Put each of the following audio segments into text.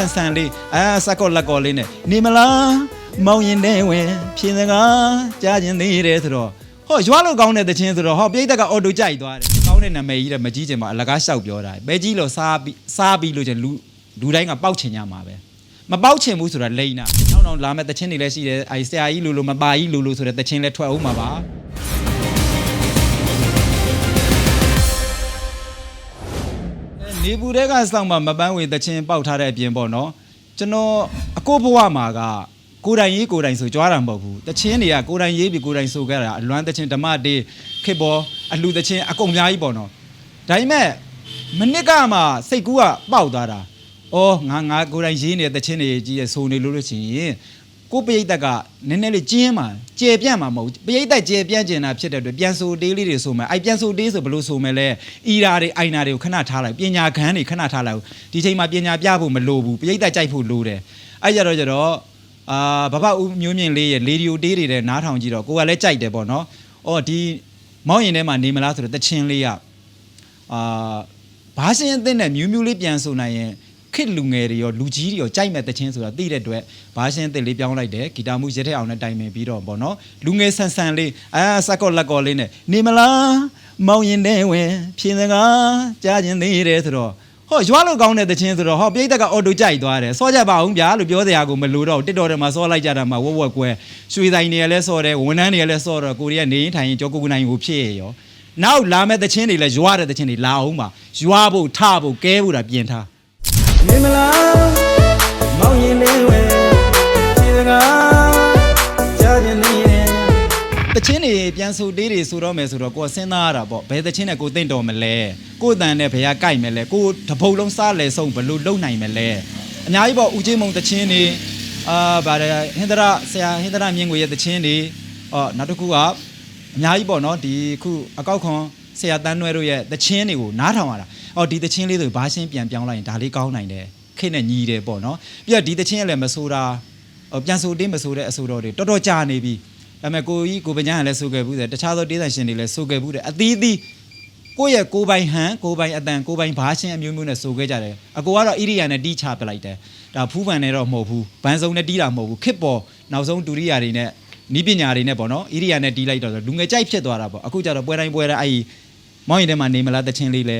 န်ဆန်လေးအာစက်ကော့လက်ကော့လေးနဲ့နေမလားမောင်ရင်တဲ့ဝင်ဖြင်းစကားကြားခြင်းသေးတယ်ဆိုတော့ဟောရွာလို့ကောင်းတဲ့တခြင်းဆိုတော့ဟောပြိတ္တကအော်တိုကြိုက်သွားတယ်ကောင်းတဲ့နာမည်ကြီးတဲ့မကြီးချင်မှာအလကားလျှောက်ပြောတာပဲကြီးလို့စားပြီးစားပြီးလို့ချင်လူလူတိုင်းကပေါက်ချင်ကြမှာပဲမပေါက်ချင်ဘူးဆိုတာလိမ့်နာနောက်နောက်လာမဲ့တခြင်းတွေလည်းရှိတယ်အဲဆရာကြီးလူလူမပါကြီးလူလူဆိုတဲ့တခြင်းလည်းထွက်အောင်မှာပါ နေပူတဲ့ကစောင့်မှမပန်းဝေတချင်းပေါက်ထားတဲ့အပြင်ပေါ့နော်ကျွန်တော်အကိုဘဝမှာကကိုယ်တိုင်ရေးကိုယ်တိုင်ဆိုကြွားတာမဟုတ်ဘူးတချင်းတွေကကိုယ်တိုင်ရေးပြီးကိုယ်တိုင်ဆိုခဲ့တာအလွမ်းတချင်းဓမ္မတေးခေဘောအလူတချင်းအကုန်အများကြီးပေါ့နော်ဒါပေမဲ့မနစ်ကမှစိတ်ကူးကပေါက်သွားတာအော်ငါငါကိုယ်တိုင်ရေးနေတဲ့တချင်းတွေကြီးရဆိုနေလို့လို့ချင်ရင် ကိုပိဋကကနည်းနည်းလေးကျင်းမှာကျေပြန့်မှာမဟုတ်ဘူးပိဋကကျေပြန့်ကျင်တာဖြစ်တဲ့အတွက်ပြန်ဆိုတေးလေးတွေဆိုမယ်အဲ့ပြန်ဆိုတေးဆိုဘယ်လိုဆိုမယ်လဲအီရာတွေအိုင်နာတွေကိုခဏထားလိုက်ပညာခန်းတွေခဏထားလိုက်ဒီချိန်မှာပညာပြဖို့မလိုဘူးပိဋကကြိုက်ဖို့လိုတယ်အဲ့ကြတော့ကြတော့အာဘဘဦးမျိုးမြင့်လေးရဲ့လေဒီယိုတေးတွေတဲ့နားထောင်ကြည့်တော့ကိုကလည်းကြိုက်တယ်ပေါ့နော်အော်ဒီမောင်းရင်ထဲမှာနေမလားဆိုတော့တချင်းလေးကအာဘာရှင်အသင်းနဲ့မြူးမြူးလေးပြန်ဆိုနိုင်ရင် ခစ်လူငယ်တွေရောလူကြီးတွေရောကြိုက်မဲ့တချင်းဆိုတာသိတဲ့အတွက်ဘာရှင်အသင်းလေးပြောင်းလိုက်တယ်ဂီတာမှုရတဲ့အောင်နဲ့တိုင်ပင်ပြီးတော့ပေါ့နော်လူငယ်ဆန်ဆန်လေးအာစက်ကော့လက်ကော့လေးနဲ့နေမလားမောင်းရင်တဲ့ဝင်ဖြင်းစကားကြားခြင်းသေးတယ်ဆိုတော့ဟောရွာလို့ကောင်းတဲ့တချင်းဆိုတော့ဟောပြိတ္တကအော်တိုကြိုက်သွားတယ်စောကြပါအောင်ဗျာလို့ပြောစရာကိုမလိုတော့တစ်တော်တယ်မှာစောလိုက်ကြတာမှာဝက်ဝက်ကွဲရွှေဆိုင်တွေကလည်းစောတယ်ဝန်ထမ်းတွေကလည်းစောတော့ကိုရီးယားနေရင်ထိုင်ရင်ကြောကိုကူနိုင်ကိုဖြစ်ရရောနောက်လာမဲ့တချင်းတွေလည်းရွာတဲ့တချင်းတွေလာအောင်ပါရွာဖို့ထဖို့ကဲဖို့တာပြင်ထား နေမလားမောင်ရင်လေးဝဲခြေစကားကြားခြင်းနေတယ်တချင်းတွေပြန်ဆိုတေးတွေဆိုတော့မယ်ဆိုတော့ကိုယ်စဉ်းစားရတာပေါ့ဘယ်တချင်းနဲ့ကိုယ်သိမ့်တော်မလဲကိုယ်တန်နဲ့ဘယ်ကကြိုက်မလဲကိုယ်တပုတ်လုံးစားလဲဆုံးဘယ်လိုလုပ်နိုင်မလဲအများကြီးပေါ့ဦးချင်းမုံတချင်းတွေအာဗါရဟင်္ဒရာဆရာဟင်္ဒရာမြင့်ကိုရဲ့တချင်းတွေအော်နောက်တစ်ခုကအများကြီးပေါ့နော်ဒီခုအကောက်ခွန်ဆရာတန်းနွဲတို့ရဲ့တချင်းတွေကိုနားထောင်ရတာ အော်ဒီတချင်းလေးဆိုဘာရှင်းပြန်ပြောင်းလိုက်ရင်ဒါလေးကောင်းနိုင်တယ်ခိနဲ့ညီးတယ်ပေါ့နော်ပြီးတော့ဒီတချင်းကလည်းမဆိုတာဟိုပြန်ဆိုတင်းမဆိုတဲ့အဆိုတော်တွေတော်တော်ကြာနေပြီဒါပေမဲ့ကိုကြီးကိုပညာကလည်းဆိုခဲ့ဘူးတယ်တခြားသောဒေသရှင်တွေလည်းဆိုခဲ့ဘူးတယ်အသီးသီးကိုယ့်ရဲ့ကိုယ်ပိုင်ဟန်ကိုယ်ပိုင်အတန်ကိုယ်ပိုင်ဘားရှင်းအမျိုးမျိုးနဲ့ဆိုခဲ့ကြတယ်အကိုကတော့ဣရိယာနဲ့တီးချပလိုက်တယ်ဒါဖူးဖန်နဲ့တော့မဟုတ်ဘူးဘန်စုံနဲ့တီးတာမဟုတ်ဘူးခစ်ပေါ်နောက်ဆုံးဒုရိယာတွေနဲ့နီးပညာတွေနဲ့ပေါ့နော်ဣရိယာနဲ့တီးလိုက်တော့လူငယ်ကြိုက်ဖြစ်သွားတာပေါ့အခုကျတော့ပွဲတိုင်းပွဲတိုင်းအဲ့ဒီမောင်းရင်ထဲမှာနေမလားတချင်းလေးလဲ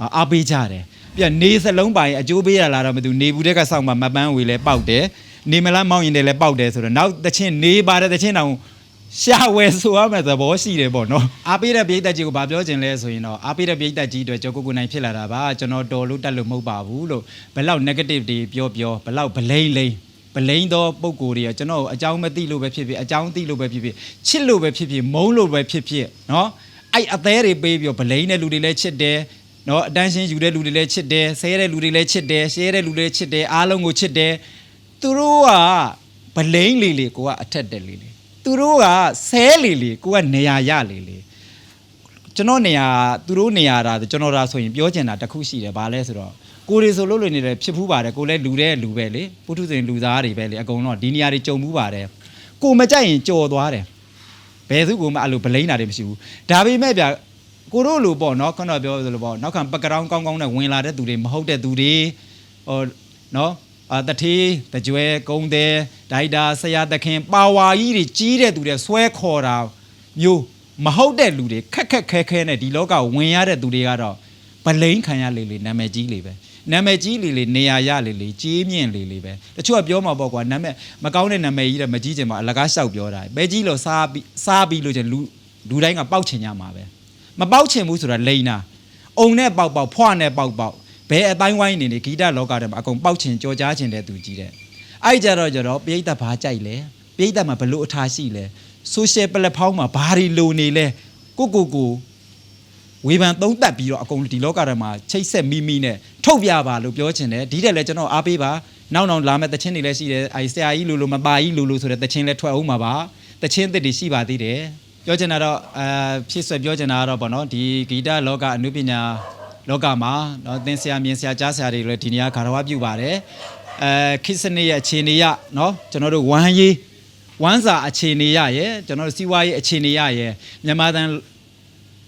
အာအားပေးကြတယ်ပြနေစလုံးပိုင်အကျိုးပေးရလာတော့မသူနေဘူးတဲ့ကစောင့်မှာမပန်းဝေလဲပေါက်တယ်နေမလားမောင်းရင်တယ်လဲပေါက်တယ်ဆိုတော့နောက်တချင်းနေပါတဲ့တချင်းတောင်ရှာဝယ်ဆိုရမယ့်သဘောရှိတယ်ပေါ့နော်အားပေးတဲ့ပြည်သက်ကြီးကိုဗာပြောချင်လဲဆိုရင်တော့အားပေးတဲ့ပြည်သက်ကြီးအတွက်ကြောက်ကိုကိုနိုင်ဖြစ်လာတာပါကျွန်တော်တော်လို့တက်လို့မဟုတ်ပါဘူးလို့ဘယ်လောက် negative တွေပြောပြောဘယ်လောက် blame လိမ့် blame သောပုံကိုယ်တွေကကျွန်တော်ကိုအကြောင်းမသိလို့ပဲဖြစ်ဖြစ်အကြောင်းသိလို့ပဲဖြစ်ဖြစ်ချစ်လို့ပဲဖြစ်ဖြစ်မုန်းလို့ပဲဖြစ်ဖြစ်နော်အဲ့အသေးတွေပေးပြီးတော့ blame တဲ့လူတွေလည်းချစ်တယ် နော်အတန်းရှင်းယူတဲ့လူတွေလည်းချစ်တယ်ဆဲတဲ့လူတွေလည်းချစ်တယ်ရှဲတဲ့လူတွေလည်းချစ်တယ်အားလုံးကိုချစ်တယ်သူတို့က blame လေလေကိုကအထက်တက်လေလေသူတို့ကဆဲလေလေကိုကနေရာရလေလေကျွန်တော်နေရာသူတို့နေရာတာကျွန်တော်ဒါဆိုရင်ပြောချင်တာတစ်ခုရှိတယ်ဗာလဲဆိုတော့ကိုရီဆိုလို့လို့နေတယ်ဖြစ်ဖူးပါတယ်ကိုလည်းလူတဲ့လူပဲလေပုထုဇဉ်လူသားတွေပဲလေအကုန်လုံးဒီနေရာတွေကြုံမှုပါတယ်ကိုမကြိုက်ရင်ကြော်သွားတယ်ဘယ်သူကမှအဲ့လိုဗလိမ့်တာတွေမရှိဘူးဒါပေမဲ့ဗျ ကိုတို့လိုပေါ့နော်ခဏပြောသလိုပေါ့နောက်ခံပကရောင်းကောင်းကောင်းနဲ့ဝင်လာတဲ့သူတွေမဟုတ်တဲ့သူတွေဟိုနော်အာတထေးတကြွဲကုံတဲ့ဒိုက်တာဆရာသခင်ပါဝါကြီးတွေကြီးတဲ့သူတွေဆွဲခေါ်တာမျိုးမဟုတ်တဲ့လူတွေခက်ခက်ခဲခဲနဲ့ဒီလောကကိုဝင်ရတဲ့သူတွေကတော့ဗလိန်ခံရလေလေနာမည်ကြီးလေပဲနာမည်ကြီးလေလေနေရာရလေလေကြီးမြင့်လေလေပဲတချို့ကပြောမှာပေါ့ကွာနာမည်မကောင်းတဲ့နာမည်ကြီးတဲ့မကြီးချင်မှာအလကားလျှောက်ပြောတာပဲကြီးလို့စားပြီးစားပြီးလို့ချင်လူလူတိုင်းကပေါက်ချင်ကြမှာပဲ မပေါက်ချင်ဘူးဆိုတာလိန်နာအုံနဲ့ပေါက်ပေါက်ဖွားနဲ့ပေါက်ပေါက်ဘယ်အတိုင်းဝိုင်းနေနေဂီတလောကထဲမှာအကုန်ပေါက်ချင်ကြော်ကြားချင်တဲ့သူကြီးတဲ့အဲ့ကြတော့ကြတော့ပိဋကဘာကြိုက်လဲပိဋကမှာဘလို့အထားရှိလဲ social platform မှာဘာတွေလိုနေလဲကိုကိုကိုဝေဖန်သုံးသပ်ပြီးတော့အကုန်ဒီလောကထဲမှာချိတ်ဆက်မိမိနဲ့ထုတ်ပြပါလို့ပြောချင်တယ်ဒီတက်လည်းကျွန်တော်အားပေးပါနောက်နောက်လာမဲ့တချင်းတွေလည်းရှိတယ်အဲဆရာကြီးလိုလိုမပါကြီးလိုလိုဆိုတဲ့တချင်းလည်းထွက်အောင်ပါပါတချင်းသစ်တွေရှိပါသေးတယ် ပြောချင်တာတော့အာဖြစ်ဆွဲပြောချင်တာကတော့ဗောနော်ဒီဂီတလောကအနုပညာလောကမှာเนาะသင်ဆရာမြင်ဆရာကြားဆရာတွေလည်းဒီနေရာဂါရဝပြုပါတယ်အဲခိစနေရဲ့အခြေအနေရเนาะကျွန်တော်တို့ဝမ်းရေးဝမ်းစာအခြေအနေရရဲ့ကျွန်တော်တို့စီးပွားရေးအခြေအနေရရဲ့မြန်မာတန်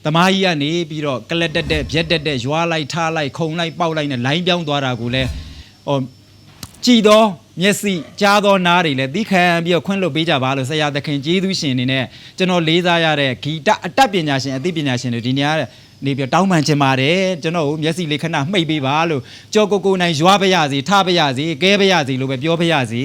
သမားကြီးကနေပြီးတော့ကလက်တက်တက်ဗျက်တက်တက်ရွာလိုက်ထားလိုက်ခုံလိုက်ပေါက်လိုက်နဲ့လိုင်းပြောင်းသွားတာကိုလည်းဟို ကြည်သော မျက်စိကြားသောနားတွေလည်းသီးခံပြီးတော့ခွင့်လွှတ်ပေးကြပါလို့ဆရာသခင်ကျေးဇူးရှင်အနေနဲ့ကျွန်တော်လေးစားရတဲ့ဂီတအတတ်ပညာရှင်အသိပညာရှင်တွေဒီနေရာနေပြီးတောင်းပန်ချင်ပါတယ်ကျွန်တော်ကိုမျက်စိလေးခဏမှိတ်ပေးပါလို့ကြောကိုကိုနိုင်ရွာပါရစီထပါရစီကဲပါရစီလို့ပဲပြောပါရစီ